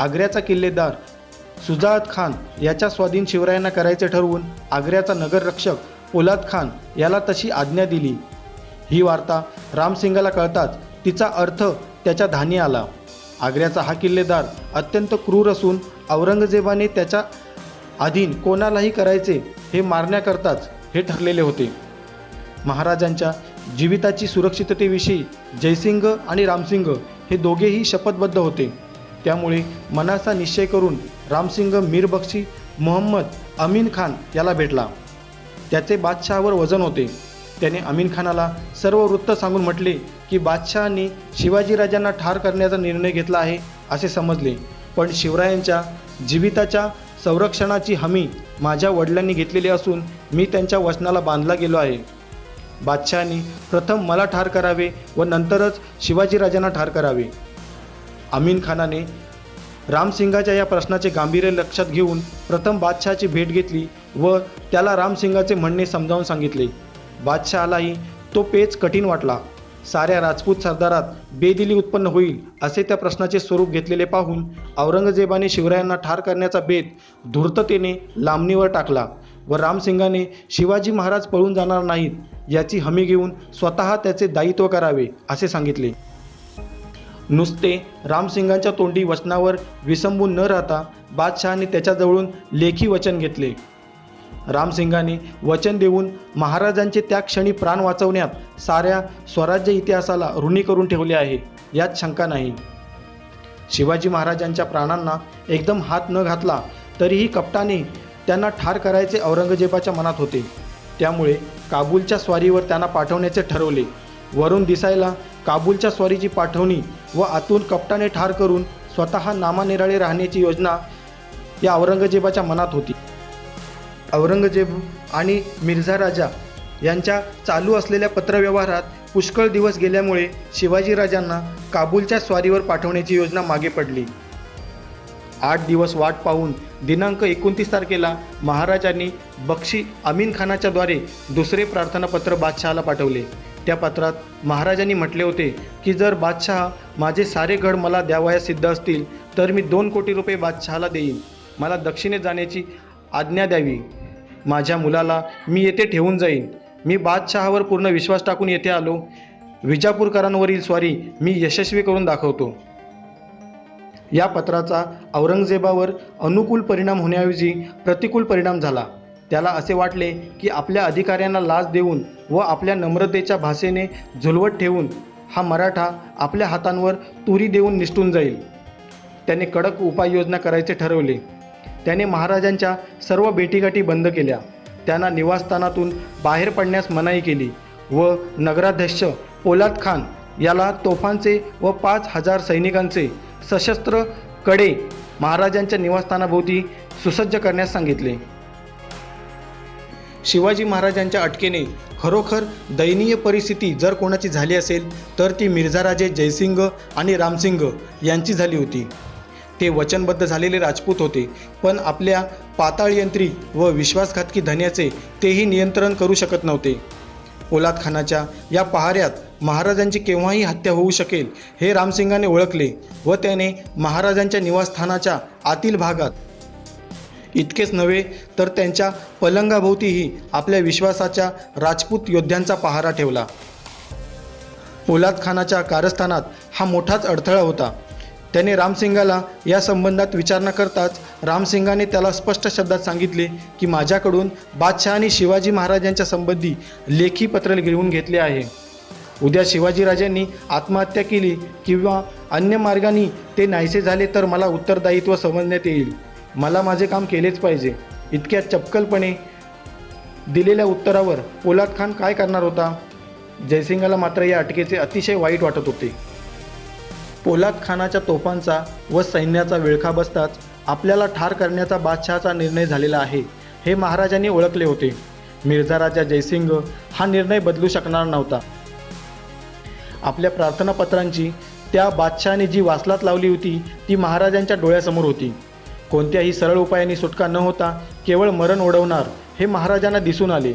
आग्र्याचा किल्लेदार सुजात खान याच्या स्वाधीन शिवरायांना करायचे ठरवून आग्र्याचा नगररक्षक पोलाद खान याला तशी आज्ञा दिली. ही वार्ता रामसिंगाला कळताच तिचा अर्थ त्याच्या धानी आला. आग्र्याचा हा किल्लेदार अत्यंत क्रूर असून औरंगजेबाने त्याच्या अधीन कोणालाही करायचे हे मारण्याकरताच हे ठरलेले होते. महाराजांच्या जीविताची सुरक्षिततेविषयी जयसिंग आणि रामसिंग हे दोघेही शपथबद्ध होते. त्यामुळे मनाचा निश्चय करून रामसिंग मीरबक्षी मोहम्मद अमीन खान याला भेटला. त्याचे बादशहावर वजन होते. त्याने अमीन खानाला सर्व वृत्त सांगून म्हटले की बादशहाने शिवाजीराजांना ठार करण्याचा निर्णय घेतला आहे असे समजले. पण शिवरायांच्या जीविताच्या संरक्षणाची हमी माझ्या वडिलांनी घेतलेली असून मी त्यांच्या वचनाला बांधला गेलो आहे. बादशहाने प्रथम मला ठार करावे व नंतरच शिवाजीराजांना ठार करावे. अमीन खानाने रामसिंगाच्या या प्रश्नाचे गांभीर्य लक्षात घेऊन प्रथम बादशहाची भेट घेतली व त्याला रामसिंगाचे म्हणणे समजावून सांगितले. बादशहालाही तो पेच कठीण वाटला. साऱ्या राजपूत सरदारात बेदिली उत्पन्न होईल असे त्या प्रश्नाचे स्वरूप घेतलेले पाहून औरंगजेबाने शिवरायांना ठार करण्याचा बेत धूर्ततेने लांबणीवर टाकला व रामसिंगाने शिवाजी महाराज पळून जाणार नाहीत याची हमी घेऊन स्वतः त्याचे दायित्व करावे असे सांगितले. नुसते रामसिंगांच्या तोंडी वचनावर विसंबून न राहता बादशहाने त्याच्याजवळून लेखी वचन घेतले. रामसिंगाने वचन देऊन महाराजांचे त्या क्षणी प्राण वाचवण्यात साऱ्या स्वराज्य इतिहासाला ऋणी करून ठेवले आहे यात शंका नाही. शिवाजी महाराजांच्या प्राणांना एकदम हात न घातला तरीही कपटाने त्यांना ठार करायचे औरंगजेबाच्या मनात होते. त्यामुळे काबूलच्या स्वारीवर त्यांना पाठवण्याचे ठरवले. वरून दिसायला काबूलच्या स्वारीची पाठवणी व आतून कपटाने ठार करून स्वतः नामानिराळे राहण्याची योजना या औरंगजेबाच्या मनात होती. औरंगजेब आणि मिर्झा राजा यांच्या चालू असलेल्या पत्रव्यवहारात पुष्कळ दिवस गेल्यामुळे शिवाजीराजांना काबूलच्या स्वारीवर पाठवण्याची योजना मागे पडली. आठ दिवस वाट पाहून दिनांक एकोणतीस तारखेला महाराजांनी बक्षी अमीन खानाच्याद्वारे दुसरे प्रार्थनापत्र बादशहाला पाठवले. त्या पत्रात महाराजांनी म्हटले होते की जर बादशहा माझे सारे गड मला द्यावयास सिद्ध असतील तर मी दोन कोटी रुपये बादशहाला देईन. मला दक्षिणेत जाण्याची आज्ञा द्यावी. माझ्या मुलाला मी येथे ठेवून जाईन. मी बादशहावर पूर्ण विश्वास टाकून येथे आलो. विजापूरकरांवरील स्वारी मी यशस्वी करून दाखवतो. या पत्राचा औरंगजेबावर अनुकूल परिणाम होण्याऐवजी प्रतिकूल परिणाम झाला. त्याला असे वाटले की आपल्या अधिकाऱ्यांना लाच देऊन व आपल्या नम्रतेच्या भाषेने झुलवत ठेवून हा मराठा आपल्या हातांवर तुरी देऊन निसटून जाईल. त्याने कडक उपाययोजना करायचे ठरवले. त्याने महाराजांच्या सर्व भेटीगाठी बंद केल्या. त्यांना निवासस्थानातून बाहेर पडण्यास मनाई केली व नगराध्यक्ष पोलाद खान याला तोफांचे व पाच हजार सैनिकांचे सशस्त्रकडे महाराजांच्या निवासस्थानाभोवती सुसज्ज करण्यास सांगितले. शिवाजी महाराजांच्या अटकेने खरोखर दयनीय परिस्थिती जर कोणाची झाली असेल तर ती मिर्झाराजे जयसिंग आणि रामसिंग यांची झाली होती. ते वचनबद्ध झालेले राजपूत होते पण आपल्या पाताळयंत्री व विश्वासघातकी धन्याचे तेही नियंत्रण करू शकत नव्हते. पोलाद खानाच्या या पहाऱ्यात महाराजांची केव्हाही हत्या होऊ शकेल हे रामसिंगाने ओळखले व त्याने महाराजांच्या निवासस्थानाच्या आतील भागात इतकेच नव्हे तर त्यांच्या पलंगाभोवतीही आपल्या विश्वासाच्या राजपूत योद्ध्यांचा पहारा ठेवला. पोलाद खानाच्या कारस्थानात हा मोठाच अडथळा होता. त्याने रामसिंगाला या संबंधात विचारणा करताच रामसिंगाने त्याला स्पष्ट शब्दात सांगितले की माझ्याकडून बादशहाने शिवाजी महाराजांच्या संबंधी लेखी पत्र घेऊन घेतले आहे. उद्या शिवाजीराजांनी आत्महत्या केली किंवा अन्य मार्गाने ते नाहीसे झाले तर मला उत्तरदायित्व समजण्यात येईल. मला माझे काम केलेच पाहिजे. इतक्या चपकलपणे दिलेल्या उत्तरावर पोलाद खान काय करणार होता? जयसिंगाला मात्र या अटकेचे अतिशय वाईट वाटत होते. पोलाद खानाच्या तोफांचा व सैन्याचा विळखा बसताच आपल्याला ठार करण्याचा बादशहाचा निर्णय झालेला आहे हे महाराजांनी ओळखले होते. मिर्झा राजा जयसिंग हा निर्णय बदलू शकणार नव्हता. आपल्या प्रार्थनापत्रांची त्या बादशहाने जी वासलात लावली होती ती महाराजांच्या डोळ्यासमोर होती. कोणत्याही सरळ उपायाने सुटका न होता केवळ मरण ओढवणार हे महाराजांना दिसून आले.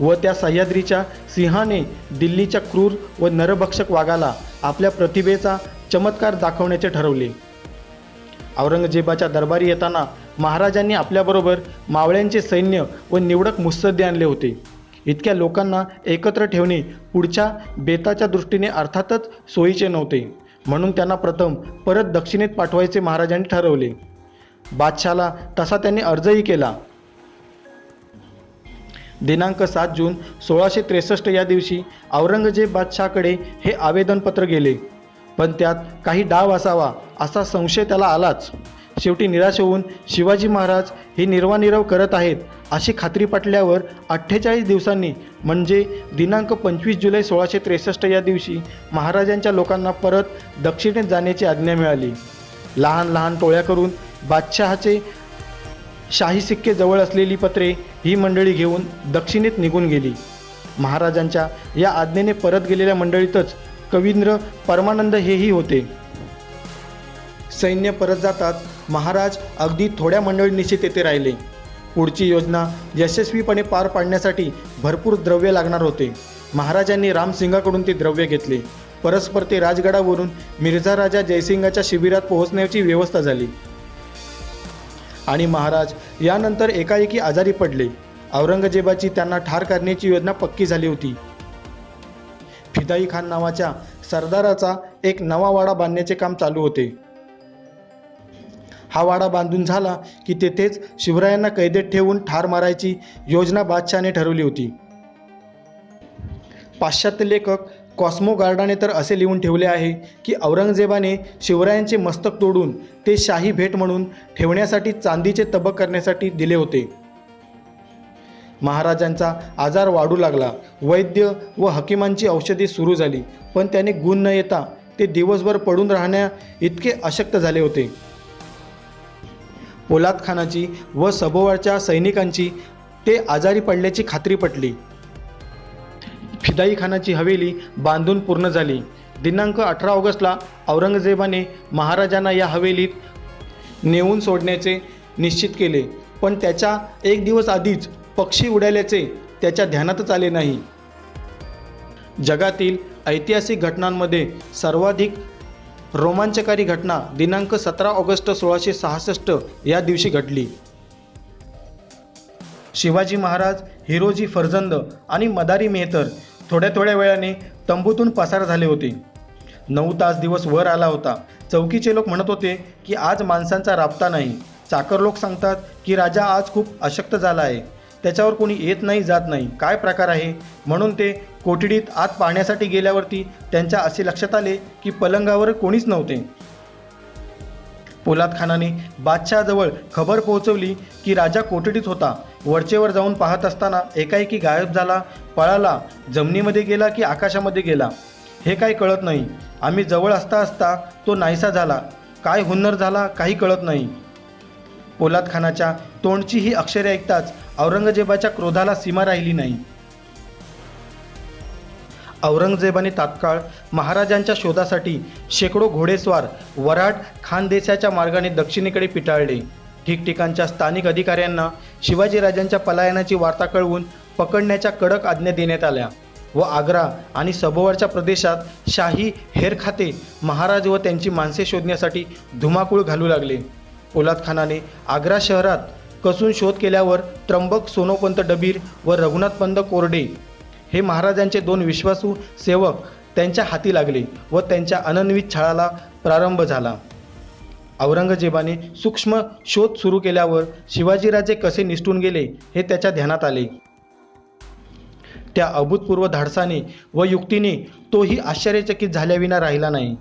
व त्या सह्याद्रीच्या सिंहाने दिल्लीच्या क्रूर व नरभक्षक वाघाला आपल्या प्रतिभेचा चमत्कार दाखवण्याचे ठरवले. औरंगजेबाच्या दरबारी येताना महाराजांनी आपल्याबरोबर मावळ्यांचे सैन्य व निवडक मुत्सद्दे आणले होते. इतक्या लोकांना एकत्र ठेवणे पुढच्या बेताच्या दृष्टीने अर्थातच सोयीचे नव्हते. म्हणून त्यांना प्रथम परत दक्षिणेत पाठवायचे महाराजांनी ठरवले. बादशाला तसा त्यांनी अर्जही केला. दिनांक सात जून सोळाशे त्रेसष्ट या दिवशी औरंगजेब बादशाहकडे हे आवेदनपत्र गेले. पण त्यात काही डाव असावा असा संशय त्याला आलाच. शेवटी निराश होऊन शिवाजी महाराज हे निर्वानिरव करत आहेत अशी खात्री पटल्यावर अठ्ठेचाळीस दिवसांनी म्हणजे दिनांक पंचवीस जुलै सोळाशे त्रेसष्ट या दिवशी महाराजांच्या लोकांना परत दक्षिणेत जाण्याची आज्ञा मिळाली. लहान लहान टोळ्या करून बादशहाचे शाही सिक्के जवळ असलेली पत्रे ही मंडळी घेऊन दक्षिणेत निघून गेली. महाराजांच्या या आज्ञेने परत गेलेल्या मंडळीतच कवींद्र परमानंद हेही होते. सैन्य परत जातात. महाराज अगदी थोड्या मंडळींनिशी तेथे राहिले. पुढची योजना यशस्वीपणे पार पाडण्यासाठी भरपूर द्रव्य लागणार होते. महाराजांनी रामसिंगाकडून ते द्रव्य घेतले. परस्पर ते राजगडावरून मिर्झा राजा जयसिंगाच्या शिबिरात पोहोचण्याची व्यवस्था झाली. आणि महाराज यानंतर एकाएकी आजारी पडले. औरंगजेबाची त्यांना ठार करण्याची योजना पक्की झाली होती. फिदाई खान नावाच्या सरदाराचा एक नवा वाडा बांधण्याचे काम चालू होते. हा वाडा बांधून झाला की तेथेच शिवरायांना कैदेत ठेवून ठार मारायची योजना बादशहाने ठरवली होती. पाश्चात्य लेखक कॉस्मो गार्डाने तर असे लिहून ठेवले आहे की औरंगजेबाने शिवरायांचे मस्तक तोडून ते शाही भेट म्हणून ठेवण्यासाठी चांदीचे तबक करण्यासाठी दिले होते. महाराजांचा आजार वाढू लागला. वैद्य व हकीमांची औषधे सुरू झाली. पण त्याने गुण न येता ते दिवसभर पडून राहण्या इतके अशक्त झाले होते. पोलाद खानाची व सभोवरच्या सैनिकांची ते आजारी पडल्याची खात्री पटली. फिदाई खानाची हवेली बांधून पूर्ण झाली. दिनांक अठरा ऑगस्टला औरंगजेबाने महाराजांना या हवेलीत नेऊन सोडण्याचे निश्चित केले. पण त्याच्या एक दिवस आधीच पक्षी उडाल्याचे त्याच्या ध्यानातच आले नाही. जगातील ऐतिहासिक घटनांमध्ये सर्वाधिक रोमांचकारी घटना दिनांक सतरा ऑगस्ट सोळाशे सहासष्ट या दिवशी घडली. शिवाजी महाराज हिरोजी फर्जंद आणि मदारी मेहतर थोड्या थोड्या वेळाने तंबूतून पसार झाले होते. नऊ तास दिवस वर आला होता. चौकीचे लोक म्हणत होते की आज माणसांचा राबता नाही. चाकर लोक सांगतात की राजा आज खूप अशक्त झाला आहे. त्याच्यावर कोणी येत नाही जात नाही. काय प्रकार आहे? म्हणून ते कोठडीत आत पाहण्यासाठी गेल्यावरती त्यांच्या असे लक्षात आले की पलंगावर कोणीच नव्हते. पोलाद खानाने बादशहाजवळ खबर पोहोचवली की राजा कोठडीत होता. वरचेवर जाऊन पाहत असताना एकाएकी गायब झाला पळाला जमिनीमध्ये गेला की आकाशामध्ये गेला. हे काही कळत नाही. आम्ही जवळ असता असता तो नाहीसा झाला. काय हुन्नर झाला काही कळत नाही. पोलाद खानाच्या तोंडची ही अक्षरे ऐकताच औरंगजेबाच्या क्रोधाला सीमा राहिली नाही. औरंगजेबाने तात्काळ महाराजांच्या शोधासाठी शेकडो घोडेस्वार वराड खानदेशाच्या मार्गाने दक्षिणेकडे पिटाळले. ठिकठिकाणच्या स्थानिक अधिकाऱ्यांना शिवाजीराजांच्या पलायनाची वार्ता कळवून पकडण्याच्या कडक आज्ञा देण्यात आल्या व आग्रा आणि सभोवरच्या प्रदेशात शाही हेरखाते महाराज व त्यांची माणसे शोधण्यासाठी धुमाकूळ घालू लागले. पोलाद खानाने आग्रा शहरात कसून शोध केल्यावर त्र्यंबक सोनोपंत डबीर व रघुनाथपंत कोरडे हे महाराजांचे दोन विश्वासू सेवक त्यांच्या हाती लागले व त्यांच्या अनन्वित छळाला प्रारंभ झाला. औरंगजेबाने सूक्ष्म शोध सुरू केल्यावर शिवाजीराजे कसे निसटून गेले हे त्याच्या ध्यानात आले. त्या अभूतपूर्व धाडसाने व युक्तीने तोही आश्चर्यचकित झाल्याविना राहिला नाही.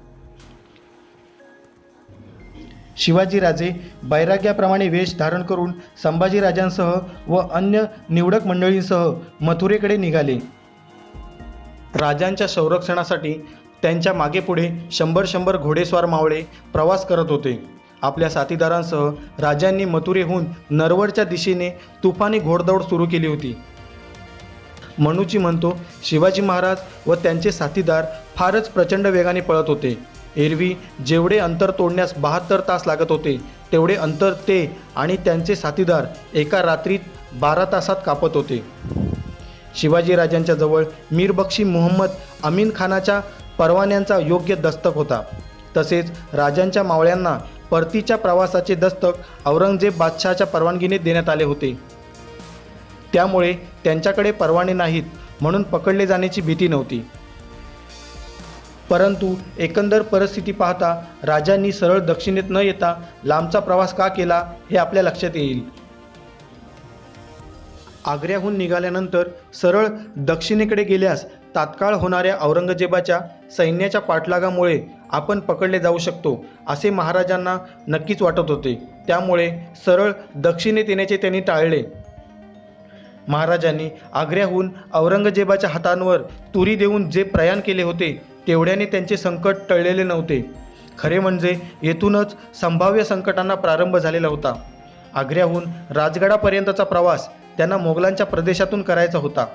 शिवाजीराजे बैराग्याप्रमाणे वेश धारण करून संभाजीराजांसह व अन्य निवडक मंडळींसह मथुरेकडे निघाले. राजांच्या संरक्षणासाठी त्यांच्या मागेपुढे शंभर शंभर घोडेस्वार मावळे प्रवास करत होते. आपल्या साथीदारांसह राजांनी मथुरेहून नरवडच्या दिशेने तुफानी घोडदौड सुरू केली होती. मनूची म्हणतो शिवाजी महाराज व त्यांचे साथीदार फारच प्रचंड वेगाने पळत होते. एरवी जेवढे अंतर तोडण्यास बहात्तर तास लागत होते तेवढे अंतर ते आणि त्यांचे साथीदार एका रात्रीत बारा तासात कापत होते. शिवाजीराजांच्या जवळ मीरबक्षी मोहम्मद अमीन खानाच्या परवान्यांचा योग्य दस्तक होता. तसेच राजांच्या मावळ्यांना परतीच्या प्रवासाचे दस्तक औरंगजेब बादशहाच्या परवानगीने देण्यात आले होते. त्यामुळे त्यांच्याकडे परवाने नाहीत म्हणून पकडले जाण्याची भीती नव्हती. परंतु एकंदर परिस्थिती पाहता राजांनी सरळ दक्षिणेत न येता लांबचा प्रवास का केला हे आपल्या लक्षात येईल. आग्र्याहून निघाल्यानंतर सरळ दक्षिणेकडे गेल्यास तात्काळ होणाऱ्या औरंगजेबाच्या सैन्याच्या पाठलागामुळे आपण पकडले जाऊ शकतो असे महाराजांना नक्कीच वाटत होते. त्यामुळे सरळ दक्षिणेत येण्याचे त्यांनी टाळले. महाराजांनी आग्र्याहून औरंगजेबाच्या हातांवर तुरी देऊन जे प्रयाण केले होते तेवढ्याने त्यांचे संकट टळलेले नव्हते. खरे म्हणजे येथूनच संभाव्य संकटांना प्रारंभ झालेला होता. आग्र्याहून राजगडापर्यंतचा प्रवास त्यांना मोगलांच्या प्रदेशातून करायचा होता.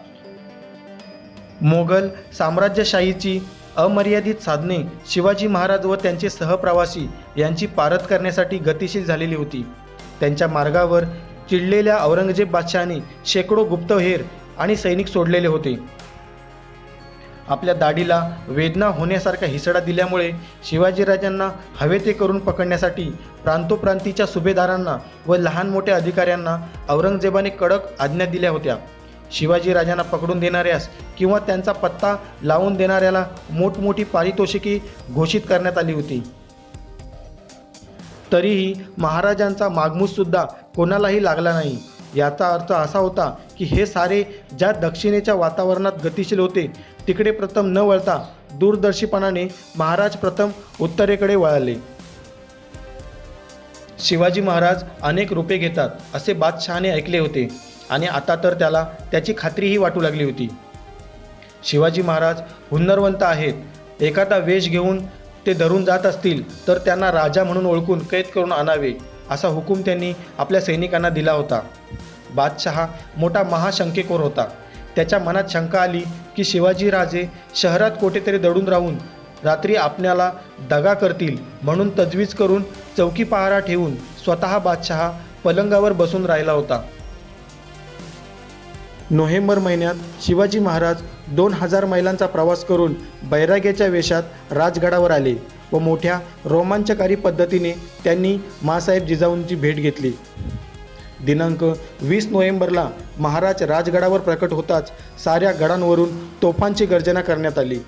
मोगल साम्राज्यशाहीची अमर्यादित साधने शिवाजी महाराज व त्यांचे सहप्रवासी यांची पारत करण्यासाठी गतिशील झालेली होती. त्यांच्या मार्गावर चिडलेल्या औरंगजेब बादशहाने शेकडो गुप्तहेर आणि सैनिक सोडलेले होते. आपल्या दाढीला वेदना होण्यासारखा हिसडा दिल्यामुळे शिवाजीराजांना हवे ते करून पकडण्यासाठी प्रांतोप्रांतीच्या सुभेदारांना व लहान मोठ्या अधिकाऱ्यांना औरंगजेबाने कडक आज्ञा दिल्या होत्या. शिवाजीराजांना पकडून देणाऱ्यास किंवा त्यांचा पत्ता लावून देणाऱ्याला मोठमोठी पारितोषिके घोषित करण्यात आली होती. तरीही महाराजांचा मागमूससुद्धा कोणालाही लागला नाही. याचा अर्थ असा होता की हे सारे ज्या दक्षिणेच्या वातावरणात गतिशील होते तिकडे प्रथम न वळता दूरदर्शीपणाने महाराज प्रथम उत्तरेकडे वळाले. शिवाजी महाराज अनेक रूपे घेतात असे बादशहाने ऐकले होते आणि आता तर त्याला त्याची खात्रीही वाटू लागली होती. शिवाजी महाराज हुन्नरवंत आहेत. एखादा वेश घेऊन ते धरून जात असतील तर त्यांना राजा म्हणून ओळखून कैद करून आणावे. असा हुकूम त्यांनी आपल्या सैनिकांना दिला होता. बादशहा मोठा महाशंकेखोर होता. त्याच्या मनात शंका आली की शिवाजी राजे शहरात कोठेतरी दडून राहून रात्री आपल्याला दगा करतील म्हणून तजवीज करून चौकी पहारा ठेवून स्वतः बादशहा पलंगावर बसून राहिला होता. नोव्हेंबर महिन्यात शिवाजी महाराज दोन हजार मैलांचा प्रवास करून बैराग्याच्या वेशात राजगडावर आले. व मोठ्या रोमांचकारी पद्धतीने त्यांनी मासाहेब जिजाऊंची भेट घेतली. दिनांक वीस नोव्हेंबरला महाराज राजगडावर प्रकट होताच साऱ्या गडांवरून तोफांची गर्जना करण्यात आली.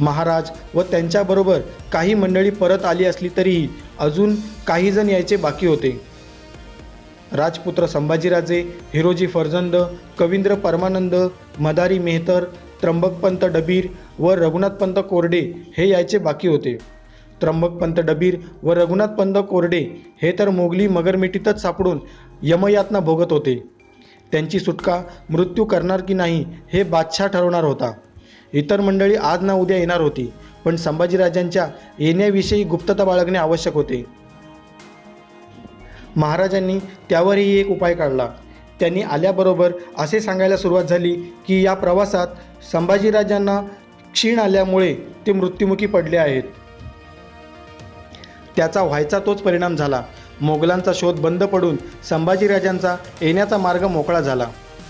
महाराज व त्यांच्याबरोबर काही मंडळी परत आली असली तरीही अजून काही जण यायचे बाकी होते. राजपुत्र संभाजीराजे हिरोजी फर्जंद कवींद्र परमानंद मदारी मेहतर त्र्यंबकपंत डबीर व रघुनाथपंत कोरडे हे यायचे बाकी होते. त्र्यंबकपंत डबीर व रघुनाथपंत कोरडे हे तर मोगली मगरमिठीतच सापडून यमयातना भोगत होते. त्यांची सुटका मृत्यू करणार की नाही हे बादशाह ठरवणार होता. इतर मंडळी आज ना उद्या येणार होती पण संभाजीराजांच्या येण्याविषयी गुप्तता बाळगणे आवश्यक होते. महाराजांनी त्यावरही एक उपाय काढला. त्यांनी आल्याबरोबर असे सांगायला सुरुवात झाली की या प्रवासात संभाजीराजांना क्षीण आल्यामुळे ते मृत्युमुखी पडले आहेत. त्याचा व्हायचा तोच परिणाम झाला. मोगलांचा शोध बंद पडून संभाजीराजांचा येण्याचा मार्ग मोकळा झाला.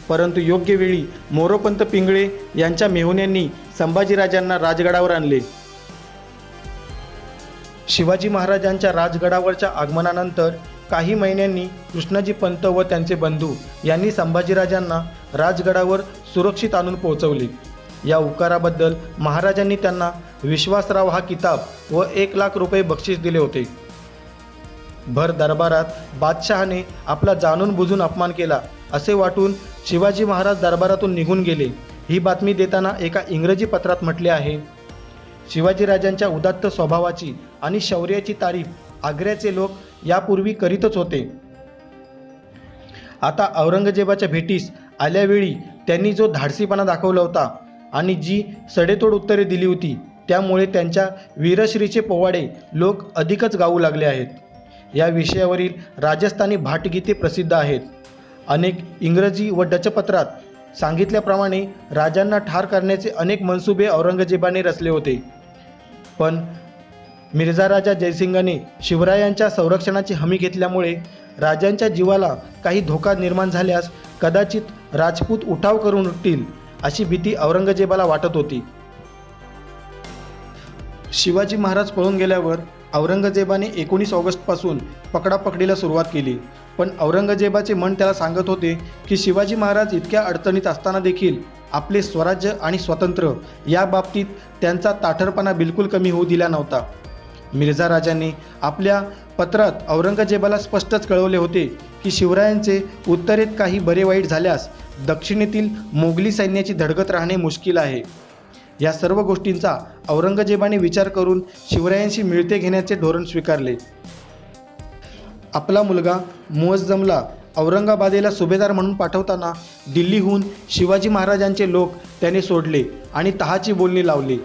परंतु योग्य वेळी मोरोपंत पिंगळे यांच्या मेहुण्यांनी संभाजीराजांना राजगडावर आणले. शिवाजी महाराजांच्या राजगडावरच्या आगमनानंतर काही महिन्यांनी कृष्णाजी पंत व त्यांचे बंधू यांनी संभाजीराजांना राजगडावर सुरक्षित आणून पोहोचवले. या उपकाराबद्दल महाराजांनी त्यांना विश्वासराव हा किताब व एक लाख रुपये बक्षीस दिले होते. भर दरबारात बादशहाने आपला जाणून बुजून अपमान केला असे वाटून शिवाजी महाराज दरबारातून निघून गेले. ही बातमी देताना एका इंग्रजी पत्रात म्हटले आहे शिवाजीराजांच्या उदात्त स्वभावाची आणि शौर्याची तारीफ आग्र्याचे लोक यापूर्वी करीतच होते. आता औरंगजेबाच्या भेटीस आल्यावेळी त्यांनी जो धाडसीपणा दाखवला होता आणि जी सडेतोड उत्तरे दिली होती त्यामुळे त्यांच्या वीरश्रीचे पोवाडे लोक अधिकच गाऊ लागले आहेत. या विषयावरील राजस्थानी भाटगीते प्रसिद्ध आहेत. अनेक इंग्रजी व डचपत्रात सांगितल्याप्रमाणे राजांना ठार करण्याचे अनेक मनसुबे औरंगजेबाने रचले होते. पण मिर्झा राजा जयसिंगाने शिवरायांच्या संरक्षणाची हमी घेतल्यामुळे राजांच्या जीवाला काही धोका निर्माण झाल्यास कदाचित राजपूत उठाव करून उठतील अशी भीती औरंगजेबाला वाटत होती. शिवाजी महाराज पळून गेल्यावर औरंगजेबाने एकोणीस ऑगस्टपासून पकडापकडीला सुरुवात केली. पण औरंगजेबाचे मन त्याला सांगत होते की शिवाजी महाराज इतक्या अडचणीत असताना देखील आपले स्वराज्य आणि स्वातंत्र्य या बाबतीत त्यांचा ताठरपणा बिलकुल कमी होऊ दिला नव्हता. मिर्झा राजांनी आपल्या पत्रात औरंगजेबाला स्पष्टच कळवले होते की शिवरायांचे उत्तरेत काही बरे वाईट झाल्यास दक्षिणेतील मोगली सैन्याची धडगत राहणे मुश्किल आहे. या सर्व गोष्टींचा औरंगजेबाने विचार करून शिवरायांशी मिळते घेण्याचे धोरण स्वीकारले. आपला मुलगा मुअज्जमला औरंगाबादेला सुभेदार म्हणून पाठवताना दिल्लीहून शिवाजी महाराजांचे लोक त्याने सोडले आणि तहाची बोलणी लावली.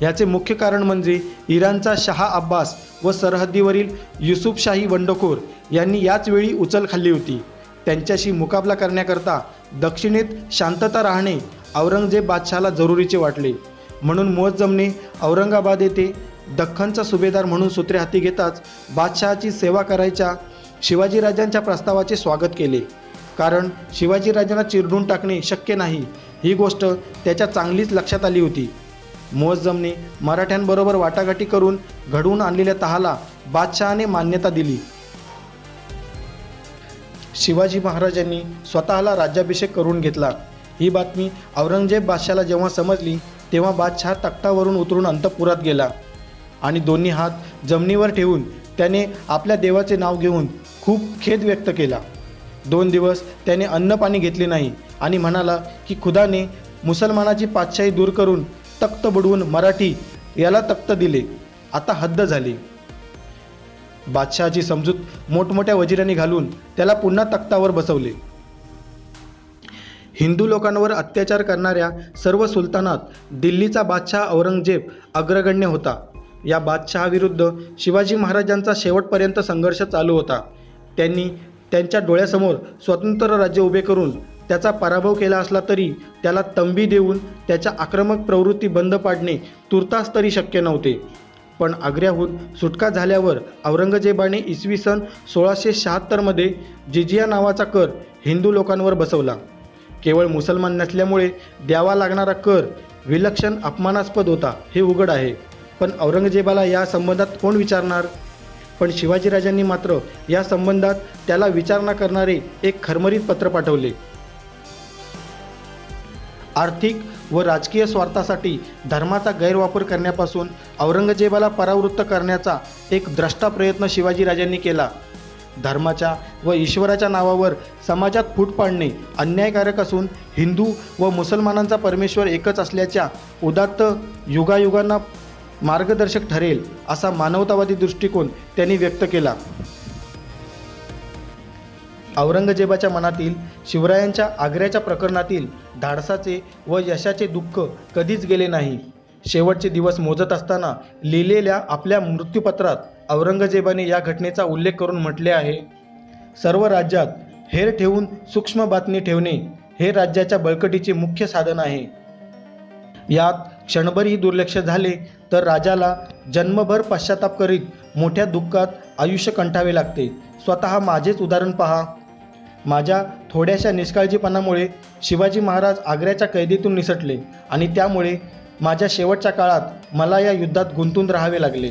ह्याचे मुख्य कारण म्हणजे इराणचा शहा अब्बास व सरहद्दीवरील युसुफशाही बंडखोर यांनी याच वेळी उचल खाल्ली होती. त्यांच्याशी मुकाबला करण्याकरता दक्षिणेत शांतता राहणे औरंगजेब बादशहाला जरुरीचे वाटले. म्हणून मुअज्जमने औरंगाबाद येथे दख्खनचा सुभेदार म्हणून सूत्रे हाती घेताच बादशहाची सेवा करायच्या शिवाजीराजांच्या प्रस्तावाचे स्वागत केले. कारण शिवाजीराजांना चिरडून टाकणे शक्य नाही. ही गोष्ट त्याच्या चांगलीच लक्षात आली होती. मुअज्जमने मराठ्यांबरोबर वाटाघाटी करून घडवून आणलेल्या तहाला बादशहाने मान्यता दिली. शिवाजी महाराजांनी स्वतःला राज्याभिषेक करून घेतला. ही बातमी औरंगजेब बादशाला जेव्हा समजली तेव्हा बादशहा तख्तावरून उतरून अंतपुरात गेला आणि दोन्ही हात जमिनीवर ठेवून त्याने आपल्या देवाचे नाव घेऊन खूप खेद व्यक्त केला. दोन दिवस त्याने अन्न पाणी घेतले नाही आणि म्हणाला की खुदाने मुसलमानाची पातशाही दूर करून तख्त बुडवून मराठी याला तख्त दिले. आता हद्द झाली. बादशहाची समजूत मोठमोठ्या वजिरांनी घालून त्याला पुन्हा तख्तावर बसवले. हिंदू लोकांवर अत्याचार करणाऱ्या सर्व सुलतानात दिल्लीचा बादशाह औरंगजेब अग्रगण्य होता. या बादशहाविरुद्ध शिवाजी महाराजांचा शेवटपर्यंत संघर्ष चालू होता. त्यांनी त्यांच्या डोळ्यासमोर स्वतंत्र राज्य उभे करून त्याचा पराभव केला असला तरी त्याला तंबी देऊन त्याच्या आक्रमक प्रवृत्ती बंद पाडणे तुर्तास तरी शक्य नव्हते. पण आग्र्याहून सुटका झाल्यावर औरंगजेबाने इसवी सन सोळाशे शहात्तरमध्ये जिजिया नावाचा कर हिंदू लोकांवर बसवला. केवळ मुसलमान नसल्यामुळे द्यावा लागणारा कर विलक्षण अपमानास्पद होता हे उघड आहे. पण औरंगजेबाला या संबंधात कोण विचारणार? पण शिवाजीराजांनी मात्र या संबंधात त्याला विचारणा करणारे एक खरमरीत पत्र पाठवले. आर्थिक व राजकीय स्वार्थासाठी धर्माचा गैरवापर करण्यापासून औरंगजेबाला परावृत्त करण्याचा एक द्रष्टा प्रयत्न शिवाजीराजांनी केला. धर्माच्या व ईश्वराच्या नावावर समाजात फूट पाडणे अन्यायकारक असून हिंदू व मुसलमानांचा परमेश्वर एकच असल्याच्या उदात्त युगायुगांना मार्गदर्शक ठरेल असा मानवतावादी दृष्टिकोन त्यांनी व्यक्त केला. औरंगजेबाच्या मनातील शिवरायांच्या आग्र्याच्या प्रकरणातील धाडसाचे व यशाचे दुःख कधीच गेले नाही. शेवटचे दिवस मोजत असताना लिहिलेल्या आपल्या मृत्यूपत्रात औरंगजेबाने या घटनेचा उल्लेख करून म्हटले आहे सर्व राज्यात हेर ठेवून सूक्ष्म बातमी ठेवणे हे राज्याच्या बळकटीचे मुख्य साधन आहे. यात क्षणभरही दुर्लक्ष झाले तर राजाला जन्मभर पश्चाताप करीत मोठ्या दुःखात आयुष्य कंठावे लागते. स्वतः माझेच उदाहरण पहा. माझ्या थोड्याशा निष्काळजीपणामुळे शिवाजी महाराज आग्र्याच्या कैदीतून निसटले आणि त्यामुळे माझ्या शेवटच्या काळात मला या युद्धात गुंतून राहावे लागले.